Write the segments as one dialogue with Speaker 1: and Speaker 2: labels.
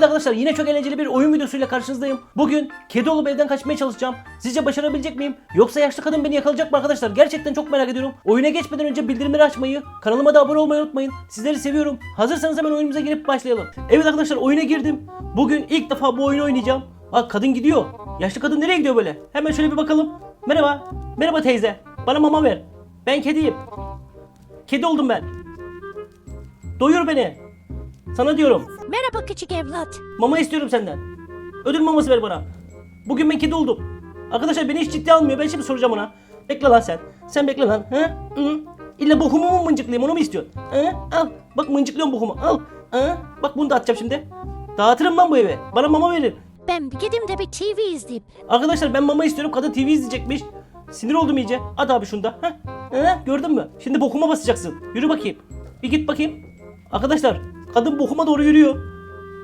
Speaker 1: Evet arkadaşlar yine çok eğlenceli bir oyun videosuyla karşınızdayım. Bugün kedi olup evden kaçmaya çalışacağım. Sizce başarabilecek miyim? Yoksa yaşlı kadın beni yakalayacak mı arkadaşlar? Gerçekten çok merak ediyorum. Oyuna geçmeden önce bildirimleri açmayı, kanalıma da abone olmayı unutmayın. Sizleri seviyorum. Hazırsanız hemen oyunumuza girip başlayalım. Evet arkadaşlar oyuna girdim. Bugün ilk defa bu oyunu oynayacağım. Bak kadın gidiyor. Yaşlı kadın nereye gidiyor böyle? Hemen şöyle bir bakalım. Merhaba. Merhaba teyze. Bana mama ver. Ben kediyim. Kedi oldum ben. Doyur beni. Sana diyorum.
Speaker 2: Merhaba küçük evlat.
Speaker 1: Mama istiyorum senden. Ödül maması ver bana. Bugün ben kedi oldum. Arkadaşlar beni hiç ciddiye almıyor. Ben şimdi soracağım ona. Bekle lan sen. Sen bekle lan. Hı? Hı? İlla bokumu mu mıncıklayayım onu mu istiyorsun? Hı? Al. Bak mıncıklıyorum bokumu. Al. Hı? Bak bunu da atacağım şimdi. Dağıtırım ben bu eve. Bana mama verin.
Speaker 2: Ben bir gideyim de bir TV izleyeyim.
Speaker 1: Arkadaşlar ben mama istiyorum. Kadın TV izleyecekmiş. Sinir oldum iyice. At abi şunu da. Heh. Hı? Gördün mü? Şimdi bokuma basacaksın. Yürü bakayım. Bir git bakayım. Arkadaşlar kadın bokuma doğru yürüyor.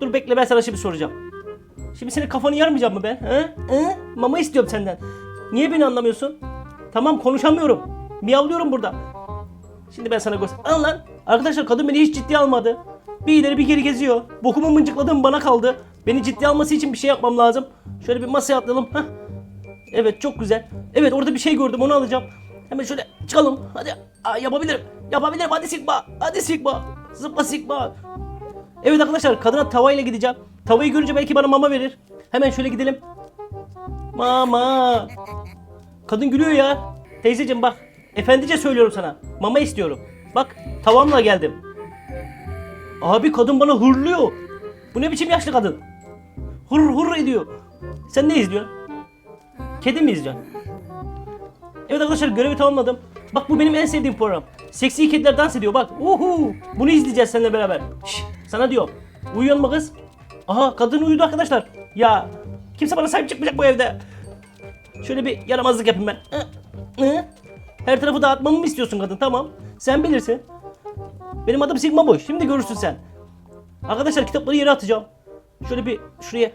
Speaker 1: Dur bekle ben sana şimdi soracağım. Şimdi senin kafanı yarmayacağım mı ben? He? He? Mama istiyorum senden. Niye beni anlamıyorsun? Tamam konuşamıyorum. Miyavlıyorum burada. Şimdi ben sana göster. Al lan. Arkadaşlar kadın beni hiç ciddiye almadı. Bir ileri bir geri geziyor. Bokumu mıncıkladığım bana kaldı. Beni ciddiye alması için bir şey yapmam lazım. Şöyle bir masaya atlayalım. Heh. Evet çok güzel. Evet orada bir şey gördüm onu alacağım. Hemen şöyle çıkalım. Hadi. Aa, yapabilirim. Yapabilirim. Hadi Sigma. Hadi Sigma. Zıpla Sigma. Evet arkadaşlar kadına tavayla gideceğim. Tavayı görünce belki bana mama verir. Hemen şöyle gidelim. Mama. Kadın gülüyor ya. Teyzeciğim bak. Efendice söylüyorum sana. Mama istiyorum. Bak tavamla geldim. Abi kadın bana hırlıyor. Bu ne biçim yaşlı kadın? Hır hır ediyor. Sen ne izliyorsun? Kedi mi izliyorsun? Evet arkadaşlar görevi tamamladım. Bak bu benim en sevdiğim program. Seksi kediler dans ediyor bak. Uhu. Bunu izleyeceğiz seninle beraber. Şş, sana diyorum. Uyuyor mu kız? Aha kadın uyudu arkadaşlar. Ya kimse bana sahip çıkmayacak bu evde. Şöyle bir yaramazlık yapayım ben. Her tarafı dağıtmamı mı istiyorsun kadın? Tamam. Sen bilirsin. Benim adım Sigma Boy. Şimdi görürsün sen. Arkadaşlar kitapları yere atacağım. Şöyle bir şuraya.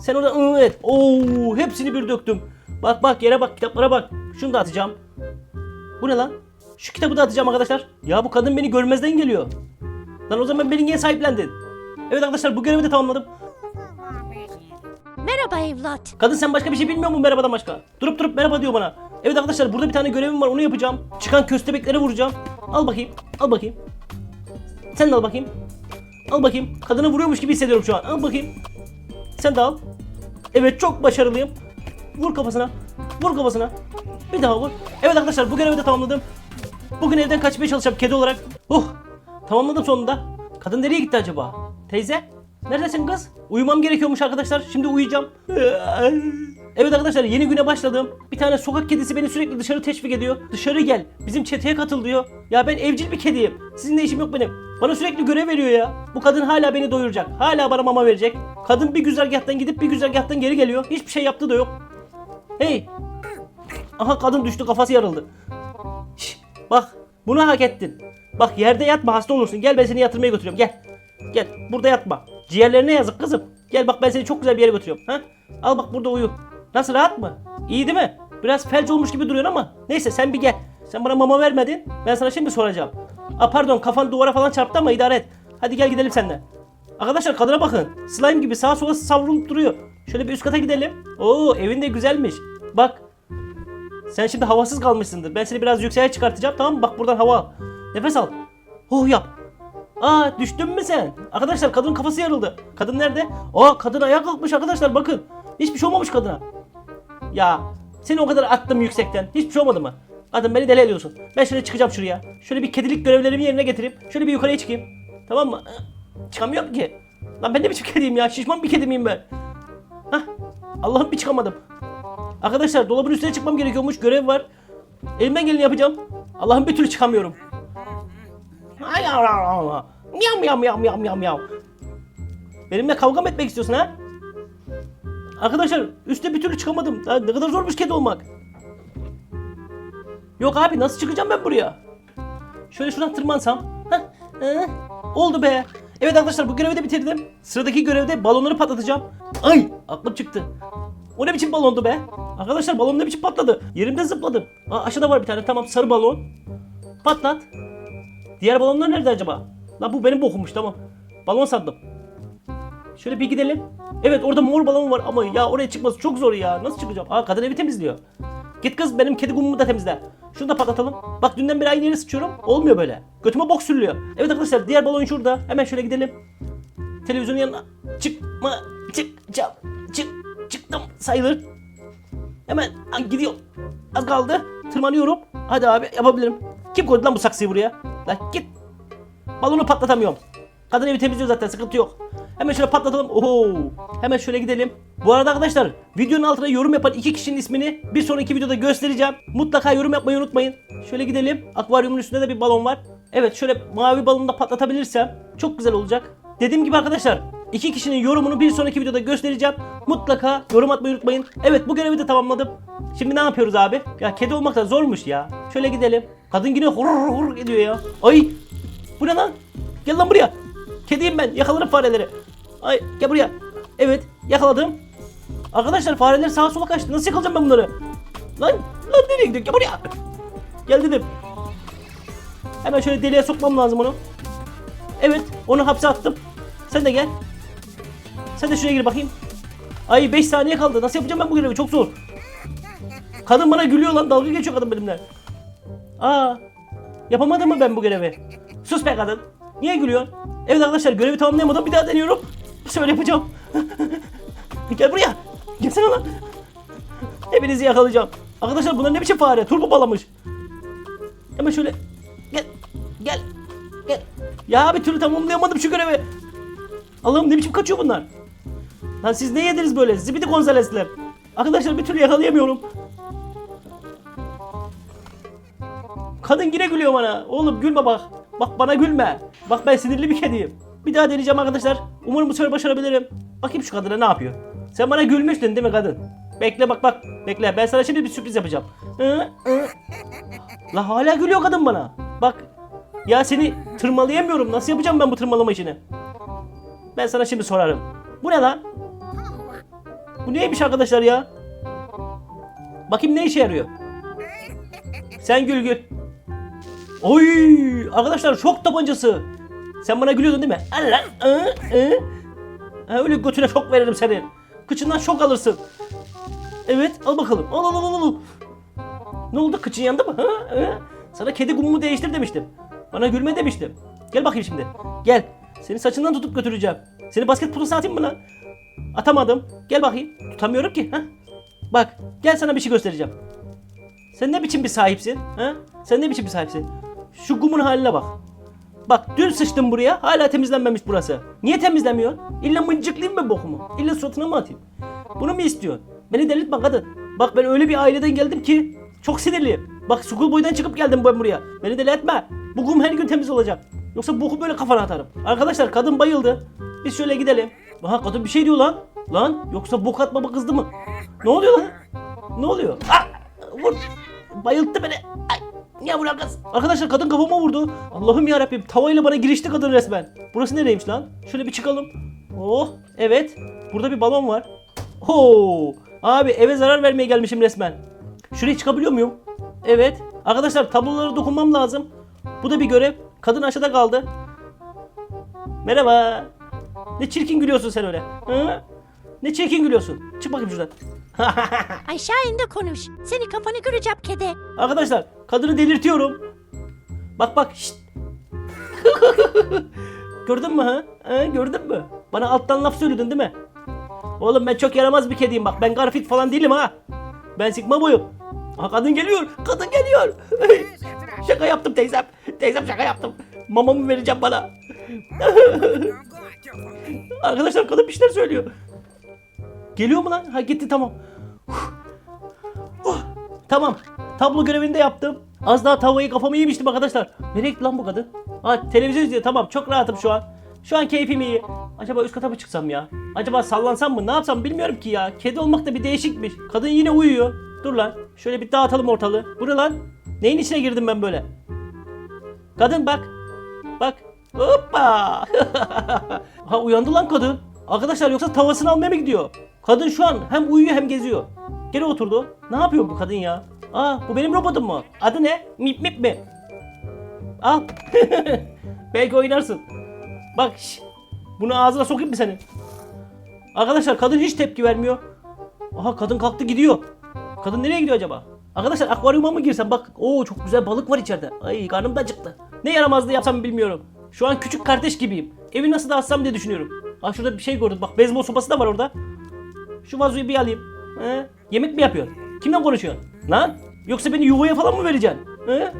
Speaker 1: Sen orada ıı et. Oo, hepsini bir döktüm. Bak bak yere bak kitaplara bak. Şunu da atacağım. Bu ne lan? Şu kitabı da atacağım arkadaşlar. Ya bu kadın beni görmezden geliyor. Lan o zaman beni niye sahiplendin? Evet arkadaşlar bu görevi de tamamladım.
Speaker 2: Merhaba evlat.
Speaker 1: Kadın sen başka bir şey bilmiyor musun merhabadan başka? Durup durup merhaba diyor bana. Evet arkadaşlar burada bir tane görevim var onu yapacağım. Çıkan köstebekleri vuracağım. Al bakayım. Al bakayım. Sen de al bakayım. Al bakayım. Kadını vuruyormuş gibi hissediyorum şu an. Al bakayım. Sen de al. Evet çok başarılıyım. Vur kafasına. Vur kafasına. Bir daha vur. Evet arkadaşlar bu görevi de tamamladım. Bugün evden kaçmaya çalışacağım kedi olarak. Oh tamamladım sonunda. Kadın nereye gitti acaba? Teyze? Neredesin kız? Uyumam gerekiyormuş arkadaşlar. Şimdi uyuyacağım. Evet arkadaşlar yeni güne başladım. Bir tane sokak kedisi beni sürekli dışarı teşvik ediyor. Dışarı gel. Bizim çeteye katıl diyor. Ya ben evcil bir kediyim. Sizinle işim yok benim. Bana sürekli görev veriyor ya. Bu kadın hala beni doyuracak. Hala bana mama verecek. Kadın bir güzergahtan gidip bir güzergahtan geri geliyor. Hiçbir şey yaptığı da yok. Hey. Aha kadın düştü kafası yarıldı. Şş, bak bunu hak ettin. Bak yerde yatma hasta olursun. Gel ben seni yatırmaya götürüyorum gel. Gel burada yatma. Ciğerlerine yazık kızım. Gel bak ben seni çok güzel bir yere götürüyorum. Ha? Al bak burada uyu. Nasıl rahat mı? İyi değil mi? Biraz felç olmuş gibi duruyorsun ama. Neyse sen bir gel. Sen bana mama vermedin. Ben sana şimdi soracağım. A pardon kafan duvara falan çarptı ama idare et. Hadi gel gidelim seninle. Arkadaşlar kadına bakın. Slime gibi sağa sola savrulup duruyor. Şöyle bir üst kata gidelim. Oo evin de güzelmiş. Bak. Sen şimdi havasız kalmışsındır. Ben seni biraz yükseğe çıkartacağım tamam mı? Bak buradan hava al. Nefes al. Oh yap. Aa düştün mü sen? Arkadaşlar kadının kafası yarıldı. Kadın nerede? Aa kadın ayağa kalkmış arkadaşlar bakın. Hiçbir şey olmamış kadına. Ya seni o kadar attım yüksekten. Hiçbir şey olmadı mı? Kadın beni deli ediyorsun. Ben şöyle çıkacağım şuraya. Şöyle bir kedilik görevlerimi yerine getireyim. Şöyle bir yukarıya çıkayım. Tamam mı? Çıkamıyorum ki. Lan ben de biçim kediyim ya. Şişman bir kedi miyim ben? Hah. Allah'ım bir çıkamadım. Arkadaşlar dolabın üstüne çıkmam gerekiyormuş. Görev var. Elimden geleni yapacağım. Allah'ım bir türlü çıkamıyorum. Ay. Miyav miyav miyav miyav miyav miyav. Benimle kavga mı etmek istiyorsun ha? Arkadaşlar üstte bir türlü çıkamadım. Ya ne kadar zormuş kedi olmak. Yok abi nasıl çıkacağım ben buraya? Şöyle şuradan tırmansam. Eh, oldu be. Evet arkadaşlar bu görevi de bitirdim. Sıradaki görevde balonları patlatacağım. Ay aklım çıktı. O ne biçim balondu be? Arkadaşlar balon ne biçim patladı? Yerimde zıpladım. Aa, aşağıda var bir tane tamam sarı balon. Patlat. Diğer balonlar nerede acaba? Lan bu benim bokummuş tamam. Balon sandım. Şöyle bir gidelim. Evet orada mor balon var ama ya oraya çıkması çok zor ya. Nasıl çıkacağım? Aa kadın evi temizliyor. Git kız benim kedi gumumu da temizle. Şunu da patlatalım. Bak dünden beri aynı yere sıçıyorum. Olmuyor böyle. Götüme bok sürülüyor. Evet arkadaşlar diğer balon şurada. Hemen şöyle gidelim. Televizyonun yanına çıkma çıkacağım. Çık çıktım sayılır. Hemen gidiyor. Az kaldı. Tırmanıyorum. Hadi abi yapabilirim. Kim koydu lan bu saksıyı buraya? Lan git. Balonu patlatamıyorum. Kadın evi temizliyor zaten sıkıntı yok. Hemen şöyle patlatalım. Oho. Hemen şöyle gidelim. Bu arada arkadaşlar videonun altına yorum yapan iki kişinin ismini bir sonraki videoda göstereceğim. Mutlaka yorum yapmayı unutmayın. Şöyle gidelim. Akvaryumun üstünde de bir balon var. Evet şöyle mavi balonu da patlatabilirsem çok güzel olacak. Dediğim gibi arkadaşlar iki kişinin yorumunu bir sonraki videoda göstereceğim. Mutlaka yorum atmayı unutmayın. Evet bu görevi de tamamladım. Şimdi ne yapıyoruz abi? Ya kedi olmak da zormuş ya. Şöyle gidelim. Kadın yine hur hur ediyor ya. Ay bu ne lan? Gel lan buraya. Kediyim ben. Yakalarım fareleri. Ay gel buraya. Evet yakaladım. Arkadaşlar fareler sağa sola kaçtı. Nasıl yakalayacağım ben bunları? Lan lan nereye gidiyor? Gel buraya. Gel dedim. Hemen şöyle deliğe sokmam lazım onu. Evet onu hapse attım. Sen de gel. Sen de şuraya gir bakayım. Ay 5 saniye kaldı. Nasıl yapacağım ben bu görevi? Çok zor. Kadın bana gülüyor lan. Dalga geçiyor kadın benimle. Aa. Yapamadım mı ben bu görevi? Sus be kadın. Niye gülüyorsun? Evet arkadaşlar görevi tamamlayamadım. Bir daha deniyorum. Sefer yapacağım. Gel buraya. Gelsene lan. Hepinizi yakalayacağım. Arkadaşlar bunlar ne biçim fare? Turbo balamış. Hemen şöyle. Gel. Gel. Gel. Ya bir türlü tamamlayamadım şu görevi. Allah'ım ne biçim kaçıyor bunlar? Lan siz ne yediniz böyle? Zibidi Gonzales'ler. Arkadaşlar bir türlü yakalayamıyorum. Kadın yine gülüyor bana. Oğlum gülme bak. Bak bana gülme. Bak ben sinirli bir kediyim. Bir daha deneyeceğim arkadaşlar. Umarım bu sefer başarabilirim. Bakayım şu kadına ne yapıyor. Sen bana gülmüştün değil mi kadın? Bekle bak bak. Bekle ben sana şimdi bir sürpriz yapacağım. La hala gülüyor kadın bana. Bak. Ya seni tırmalayamıyorum. Nasıl yapacağım ben bu tırmalama işini? Ben sana şimdi sorarım. Bu ne lan? Bu neymiş arkadaşlar ya? Bakayım ne işe yarıyor? Sen gül gül. Oy! Arkadaşlar şok tabancası. Sen bana gülüyordun değil mi? Allah! I. Ha, öyle götüne şok veririm senin. Kıçından şok alırsın. Evet al bakalım. Al al al al. Ne oldu? Kıçın yandı mı? Ha? Ha? Sana kedi gumumu değiştir demiştim. Bana gülme demiştim. Gel bakayım şimdi. Gel. Seni saçından tutup götüreceğim. Seni basket potası atayım lan? Atamadım. Gel bakayım. Tutamıyorum ki. Ha? Bak gel sana bir şey göstereceğim. Sen ne biçim bir sahipsin? Ha? Sen ne biçim bir sahipsin? Şu gumun haline bak. Bak dün sıçtım buraya hala temizlenmemiş burası. Niye temizlemiyor? İlla mıncıklayayım mı bokumu? İlla suratına mı atayım? Bunu mu istiyorsun? Beni delirtme kadın. Bak ben öyle bir aileden geldim ki çok sinirliyim. Bak school boy'dan çıkıp geldim ben buraya. Beni deli etme. Bu kum her gün temiz olacak. Yoksa boku böyle kafana atarım. Arkadaşlar kadın bayıldı. Biz şöyle gidelim. Aha kadın bir şey diyor lan. Lan yoksa bok atmama kızdı mı? Ne oluyor lan? Ne oluyor? Ah! Vur! Bayılttı beni. Ay! Niye vuruyor kız? Arkadaşlar kadın kafama vurdu. Allah'ım ya Rabbim tavayla bana girişti kadın resmen. Burası nereymiş lan? Şöyle bir çıkalım. Oh evet. Burada bir balon var. Oo! Abi eve zarar vermeye gelmişim resmen. Şuraya çıkabiliyor muyum? Evet. Arkadaşlar tablolara dokunmam lazım. Bu da bir görev. Kadın aşağıda kaldı. Merhaba. Ne çirkin gülüyorsun sen öyle. Hı? Ne çirkin gülüyorsun. Çık bakayım şuradan.
Speaker 2: Aşağı in de konuş. Seni kafanı kıracağım kedi.
Speaker 1: Arkadaşlar kadını delirtiyorum. Bak bak şşt. gördün mü ha? ha? Gördün mü? Bana alttan laf söyledin değil mi? Oğlum ben çok yaramaz bir kediyim bak. Ben Garfield falan değilim ha. Ben Sigma boyum. Ha kadın geliyor. Kadın geliyor. şaka yaptım teyzem. Teyzem şaka yaptım. Mamamı vereceğim bana. Arkadaşlar kadın bir şeyler söylüyor. Geliyor mu lan? Ha gitti tamam. Oh, tamam. Tablo görevini de yaptım. Az daha tavayı kafama yemiştim arkadaşlar. Nereye gitti lan bu kadın? Ha televizyon izliyor tamam çok rahatım şu an. Şu an keyfim iyi. Acaba üst kata mı çıksam ya? Acaba sallansam mı? Ne yapsam bilmiyorum ki ya. Kedi olmak da bir değişikmiş. Kadın yine uyuyor. Dur lan. Şöyle bir dağıtalım ortalığı. Bu lan? Neyin içine girdim ben böyle? Kadın bak. Bak. Hoppa. ha uyandı lan kadın. Arkadaşlar yoksa tavasını almaya mı gidiyor? Kadın şu an hem uyuyor hem geziyor. Geri oturdu. Ne yapıyor bu kadın ya? Aa bu benim robotum mu? Adı ne? Mip mip mi? Al. Belki oynarsın. Bak şş, bunu ağzına sokayım mı senin? Arkadaşlar kadın hiç tepki vermiyor. Aha kadın kalktı gidiyor. Kadın nereye gidiyor acaba? Arkadaşlar akvaryuma mı girsem bak. Oo çok güzel balık var içeride. Ay karnım da acıktı. Ne yaramazlığı yapsam bilmiyorum. Şu an küçük kardeş gibiyim. Evi nasıl dağıtsam diye düşünüyorum. Aa şurada bir şey gördüm. Bak beyzbol sopası da var orada. Şu vazoyu bir alayım. He? Yemek mi yapıyorsun? Kimle konuşuyorsun? Lan? Yoksa beni yuvaya falan mı vereceksin? He?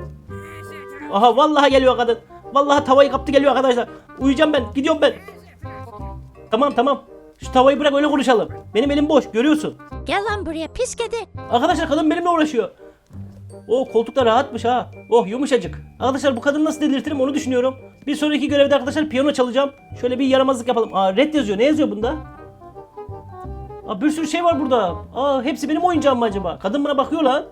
Speaker 1: Aha vallahi geliyor kadın. Vallahi tavayı kaptı geliyor arkadaşlar. Uyuyacağım ben. Gidiyorum ben. Tamam tamam. Şu tavayı bırak öyle konuşalım. Benim elim boş görüyorsun.
Speaker 2: Gel lan buraya pis kedi.
Speaker 1: Arkadaşlar kadın benimle uğraşıyor. O koltuk da rahatmış ha. Oh yumuşacık. Arkadaşlar bu kadını nasıl delirtirim onu düşünüyorum. Bir sonraki görevde arkadaşlar piyano çalacağım. Şöyle bir yaramazlık yapalım. Aa red yazıyor. Ne yazıyor bunda? Aa bir sürü şey var burada. Aa hepsi benim oyuncağım mı acaba? Kadın bana bakıyor lan.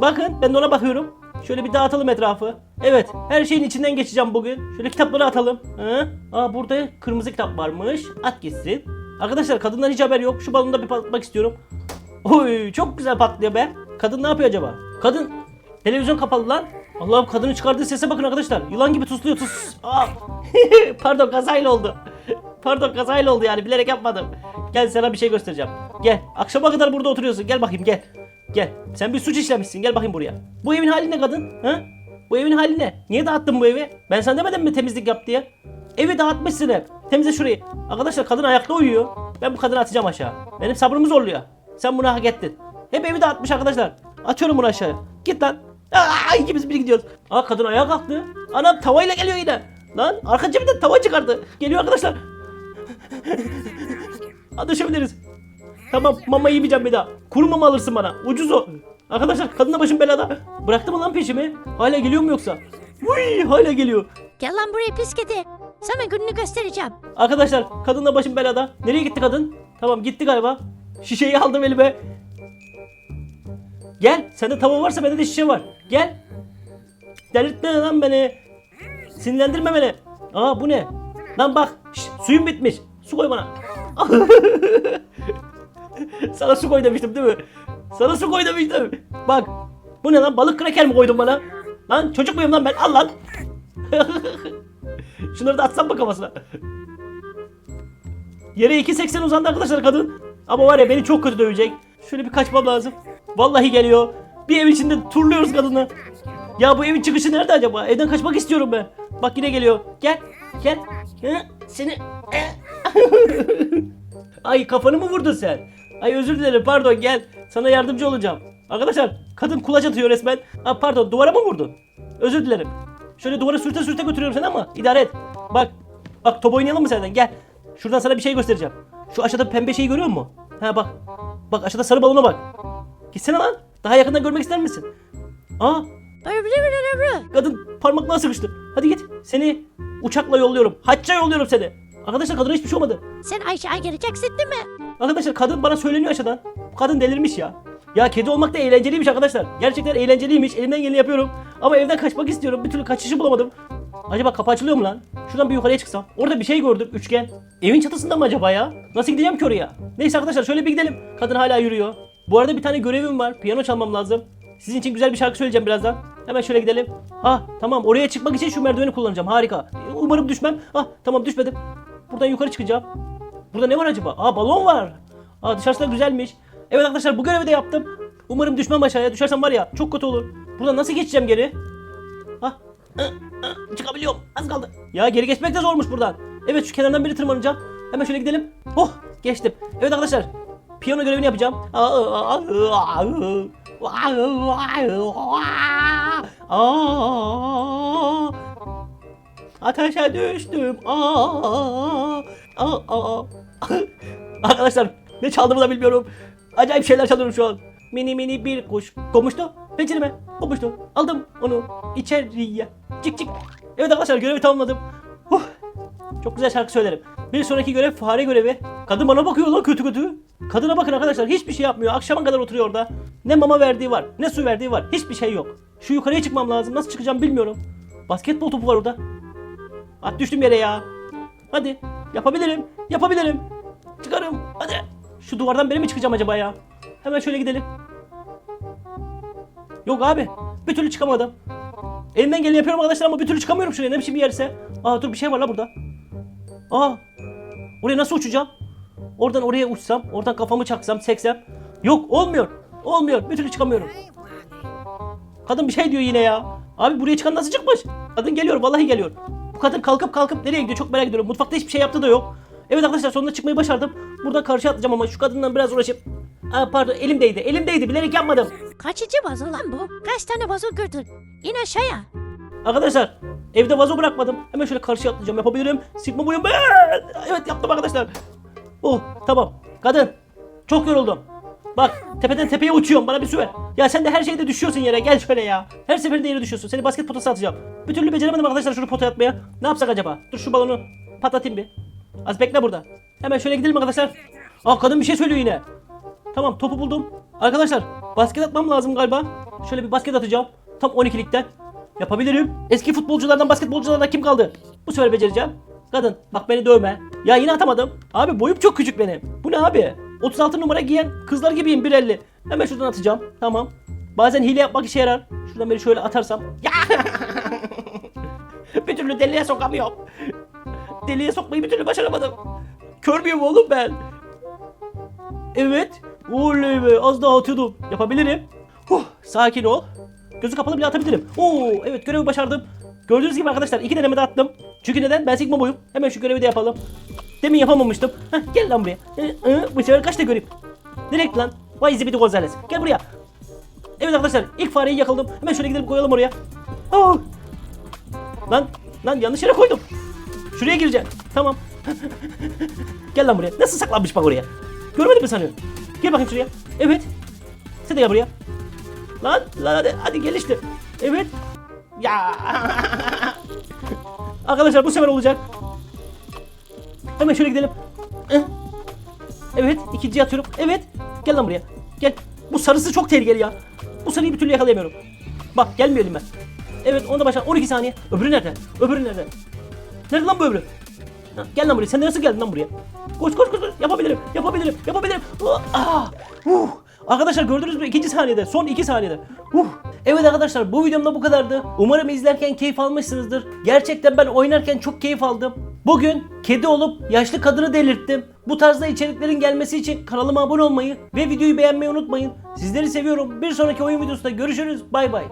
Speaker 1: Bakın ben de ona bakıyorum. Şöyle bir dağıtalım etrafı. Evet her şeyin içinden geçeceğim bugün. Şöyle kitapları atalım. Hı? Aa burada kırmızı kitap varmış. At gitsin. Arkadaşlar kadından hiç haber yok. Şu balonu da bir patlatmak istiyorum. Oy çok güzel patlıyor be. Kadın ne yapıyor acaba? Kadın televizyon kapalı lan. Allah'ım kadının çıkardığı sese bakın arkadaşlar. Yılan gibi tusluyor tus. Pardon kazayla oldu. Pardon kazayla oldu yani bilerek yapmadım. Gel sana bir şey göstereceğim. Gel. Akşama kadar burada oturuyorsun. Gel bakayım gel. Gel. Sen bir suç işlemişsin. Gel bakayım buraya. Bu evin hali ne kadın? Ha? Bu evin hali ne? Niye dağıttın bu evi? Ben sana demedim mi temizlik yap diye? Evi dağıtmışsın hep. Temizle şurayı. Arkadaşlar kadın ayakta uyuyor. Ben bu kadını atacağım aşağı. Benim sabrımı zorluyor. Sen bunu hak ettin. Hep evi dağıtmış arkadaşlar. Atıyorum bunu aşağıya. Git lan. Aa, ikimiz bir gidiyoruz. Aa kadın ayağa kalktı. Anam tavayla geliyor yine. Lan arka cebinden tava çıkardı. Geliyor arkadaşlar. Hadi düşebiliriz. Tamam mama yemeyeceğim bir daha. Kuru mama alırsın bana. Ucuz o. Arkadaşlar kadınla başım belada. Bıraktı mı lan peşimi? Hala geliyor mu yoksa? Uy hala geliyor.
Speaker 2: Gel lan buraya pis kedi. Sana gününü göstereceğim.
Speaker 1: Arkadaşlar kadınla başım belada. Nereye gitti kadın? Tamam gitti galiba. Şişeyi aldım elime. Gel. Sende tava varsa bende de şişe var. Gel. Delirtme lan beni. Sinirlendirme beni. Aa bu ne? Lan bak. şş, suyum bitmiş. Su koy bana. Sana su koy demiştim değil mi? Sana su koy demiştim. Bak. Bu ne lan? Balık kraker mi koydun bana? Lan çocuk muyum lan ben? Al lan. Şunları da atsam mı kafasına? Yere 2.80 uzandı arkadaşlar kadın. Ama var ya beni çok kötü dövecek. Şöyle bir kaçmam lazım. Vallahi geliyor. Bir ev içinde turluyoruz kadını. Ya bu evin çıkışı nerede acaba? Evden kaçmak istiyorum ben. Bak yine geliyor. Gel. Gel. Hı, Seni. Ay kafanı mı vurdun sen? Ay özür dilerim pardon gel. Sana yardımcı olacağım. Arkadaşlar kadın kulaç atıyor resmen. Aa, pardon duvara mı vurdun? Özür dilerim. Şöyle duvara sürte sürte götürüyorum seni ama idare et. Bak. Bak top oynayalım mı senden? Gel. Şuradan sana bir şey göstereceğim. Şu aşağıda pembe şeyi görüyor musun? Ha bak. Bak aşağıda sarı balona bak. Gitsene lan. Daha yakından görmek ister misin? Aa kadın parmakla sıkıştı. Hadi git. Seni uçakla yolluyorum. Hacca yolluyorum seni. Arkadaşlar kadına hiçbir şey olmadı.
Speaker 2: Sen Ayşe'ye geleceksin değil mi?
Speaker 1: Arkadaşlar kadın bana söyleniyor aşağıdan. Bu kadın delirmiş ya. Ya kedi olmak da eğlenceliymiş arkadaşlar. Gerçekten eğlenceliymiş. Elimden geleni yapıyorum. Ama evden kaçmak istiyorum. Bir türlü kaçışı bulamadım. Acaba kapı açılıyor mu lan? Şuradan bir yukarıya çıksam. Orada bir şey gördüm. Üçgen. Evin çatısında mı acaba ya? Nasıl gideceğim ki oraya? Neyse arkadaşlar şöyle bir gidelim. Kadın hala yürüyor. Bu arada bir tane görevim var. Piyano çalmam lazım. Sizin için güzel bir şarkı söyleyeceğim birazdan. Hemen şöyle gidelim. Ah tamam oraya çıkmak için şu merdiveni kullanacağım. Harika. Umarım düşmem. Ah tamam düşmedim. Buradan yukarı çıkacağım. Burada ne var acaba? Aa balon var. Aa dışarısı da güzelmiş. Evet arkadaşlar bu görevi de yaptım. Umarım düşmem aşağıya. Düşersem var ya çok kötü olur. Buradan nasıl geçeceğim geri? Ah, çıkabiliyorum. Az kaldı. Ya geri geçmek de zormuş buradan. Evet şu kenardan biri tırmanacağım. Hemen şöyle gidelim. Oh geçtim. Evet arkadaşlar. Piyano görevini yapacağım. Ateşe düştüm. Arkadaşlar ne çaldığımı da bilmiyorum. Acayip şeyler çalıyorum şu an. Mini mini bir kuş konmuştu. Pencereme konmuştu. Aldım onu içeriye. Çık çık. Evet arkadaşlar görevi tamamladım. Huh. Çok güzel şarkı söylerim. Bir sonraki görev fare görevi. Kadın bana bakıyor lan kötü kötü. Kadına bakın arkadaşlar hiçbir şey yapmıyor. Akşama kadar oturuyor orada. Ne mama verdiği var, ne su verdiği var. Hiçbir şey yok. Şu yukarıya çıkmam lazım. Nasıl çıkacağım bilmiyorum. Basketbol topu var orada. At düştüm yere ya. Hadi. Yapabilirim. Yapabilirim. Çıkarım. Hadi. Şu duvardan beri mi çıkacağım acaba ya? Hemen şöyle gidelim. Yok abi. Bir türlü çıkamadım. Elimden geleni yapıyorum arkadaşlar ama bir türlü çıkamıyorum şuraya. Ne biçim bir yerse. Aa dur bir şey var la burada. Aa. Oraya nasıl uçacağım? Oradan oraya uçsam, oradan kafamı çaksam, seksem. Yok olmuyor. Olmuyor. Bir türlü çıkamıyorum. Kadın bir şey diyor yine ya. Abi buraya çıkan nasıl çıkmış? Kadın geliyor vallahi geliyor. Bu kadın kalkıp kalkıp nereye gidiyor çok merak ediyorum. Mutfakta hiçbir şey yaptığı da yok. Evet arkadaşlar sonunda çıkmayı başardım. Buradan karşı atlayacağım ama şu kadından biraz uğraşıp... Aa, pardon elimdeydi elimdeydi bilerek yapmadım.
Speaker 2: Kaçıncı vazo lan bu? Kaç tane vazo kırdın? İn aşağıya.
Speaker 1: Arkadaşlar evde vazo bırakmadım. Hemen şöyle karşıya atlayacağım yapabilirim. Sigma boyum. Evet yaptım arkadaşlar. Oh tamam. Kadın çok yoruldum. Bak tepeden tepeye uçuyorum bana bir su ver. Ya sen de her şeyde düşüyorsun yere gel şöyle ya. Her seferinde yere düşüyorsun. Seni basket potası atacağım. Bir türlü beceremedim arkadaşlar şunu potaya atmaya. Ne yapsak acaba? Dur şu balonu patlatayım bir. Az bekle burada. Hemen şöyle gidelim arkadaşlar. Aa kadın bir şey söylüyor yine. Tamam topu buldum. Arkadaşlar basket atmam lazım galiba. Şöyle bir basket atacağım. Tam 12'likten. Yapabilirim. Eski futbolculardan basketbolculardan kim kaldı? Bu sefer becereceğim. Kadın bak beni dövme. Ya yine atamadım. Abi boyum çok küçük benim. Bu ne abi? 36 numara giyen kızlar gibiyim 1.50. Hemen şuradan atacağım. Tamam. Bazen hile yapmak işe yarar. Şuradan beni şöyle atarsam. Ya! bir türlü deliğe sokamıyorum. Deliğe sokmayı bir türlü başaramadım. Kör müyüm oğlum ben? Evet. Oley be az daha atıyordum. Yapabilirim. Huh, sakin ol. Gözü kapalı bile atabilirim. Oo evet görevi başardım. Gördüğünüz gibi arkadaşlar iki denemede attım. Çünkü neden? Ben Sigma boyum. Hemen şu görevi de yapalım. Demin yapamamıştım. Heh, gel lan buraya. Hı, hı, bu sefer kaçta göreyim. Nereye gitti lan? Vay zibidi Gonzales. Gel buraya. Evet arkadaşlar ilk fareyi yakaladım. Hemen şöyle gidelim koyalım oraya. Oh. Lan lan yanlış yere koydum. Şuraya gireceğim. Tamam. Gel lan buraya. Nasıl saklanmış bak oraya? Görmedin mi sanıyorsun? Gel bakayım şuraya. Evet. Sen de gel buraya. Lan lan hadi, hadi gel işte. Evet. Ya. Arkadaşlar bu sefer olacak. Hemen şöyle gidelim. Evet ikinciyi atıyorum. Evet. Gel lan buraya. Gel. Bu sarısı çok tehlikeli ya. Bu sarıyı bir türlü yakalayamıyorum. Bak gelmiyor elime. Evet onu da başla. 12 saniye. Öbürü nerede? Öbürü nerede? Nerede lan bu öbürü? Ha, gel lan buraya. Sen nasıl geldin lan buraya? Koş koş koş. koş. Yapabilirim. Yapabilirim. Yapabilirim. Ah, uh. Arkadaşlar gördünüz mü? ikinci saniyede. Son iki saniyede. Uh. Evet arkadaşlar bu videomda bu kadardı. Umarım izlerken keyif almışsınızdır. Gerçekten ben oynarken çok keyif aldım. Bugün kedi olup yaşlı kadını delirttim. Bu tarzda içeriklerin gelmesi için kanalıma abone olmayı ve videoyu beğenmeyi unutmayın. Sizleri seviyorum. Bir sonraki oyun videosunda görüşürüz. Bay bay.